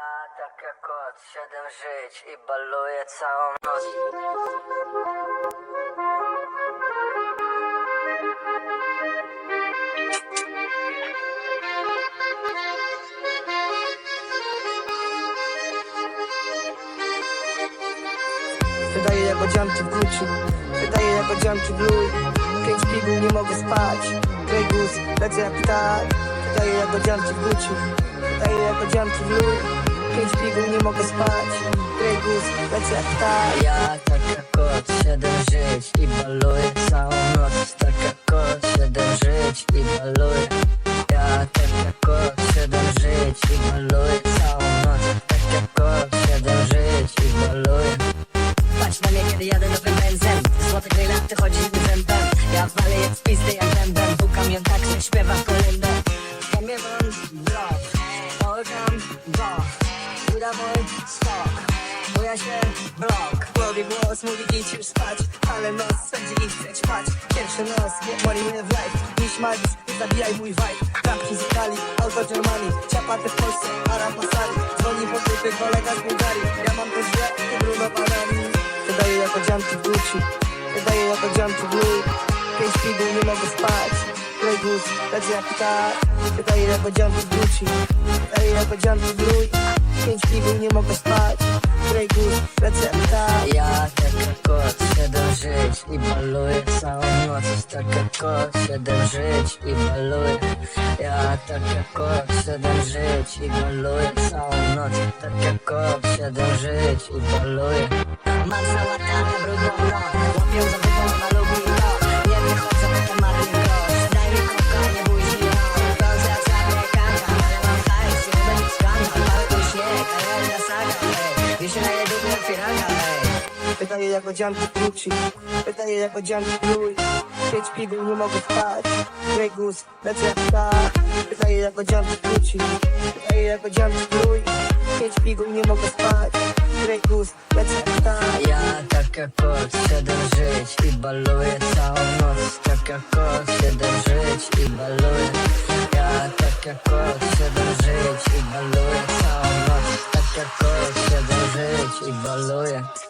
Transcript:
Ja tak jak kot, siedem żyć i baluję całą noc. Wydaje jak odzianki w Gucci Wydaje jak odzianki w Louis Pięć piguł, nie mogę spać Grey Goose, lecę jak ptak. Wydaje jak odzianki w Gucci Wydaje jak odzianki w Louis mogę spać. Grey Goose, lecę Ja tak jak kot, siedem żyć i baluję całą noc. Tak jak kot, siedem żyć i baluję. Ja tak jak kot, siedem żyć i baluję całą noc. Tak jak kot, siedem żyć i baluję. Patrz na mnie, kiedy jadę nowym skok Buja się blok. Głowie głos mówi idź już spać. Ale nos spędzi i chce ćpać Pierwszy nos, get money with life. Niż magis, nie zabijaj mój vibe. Trampki z Italii, auto Germanii Ciapaty w Polsce, Aram po sali Dzwoni po typy, kolega z Bułgarii. Ja mam to źle, ty Bruno Panami. Wydaje jak odzianki w Gucci Wydaje jak odzianki w Louis Pięć piguł, nie mogę spać Grey Goose, lecę jak ptak Wydaje jak odzianki w Gucci. Wydaje jak odzianki w Louis Pięć piguł, nie mogę spać. Grey Goose, lecę jak ptak Ja tak jak kot, siedem żyć i baluję całą noc. Tak jak kot, siedem żyć i baluję. Ja tak jak kot, siedem żyć i baluję całą noc. Tak jak kot, siedem żyć i baluję. Mam załatane brudną noc Łapię za wypą na Wydaje jak odzianki Gucci Wydaje jak odzianki Louis Pięć piguł nie mogę spać. Grey Goose, lecę jak ptak Wydaje jak odzianki Gucci Wydaje jak odzianki Louis Pięć piguł nie mogę spać. Grey Goose, lecę jak ptak Ja tak jak kot chcę żyć I baluję całą noc. Tak jak kot chcę żyć i baluję. Ja tak jak kot chcę żyć i baluję całą noc. Tak jak kot chcę żyć i baluję.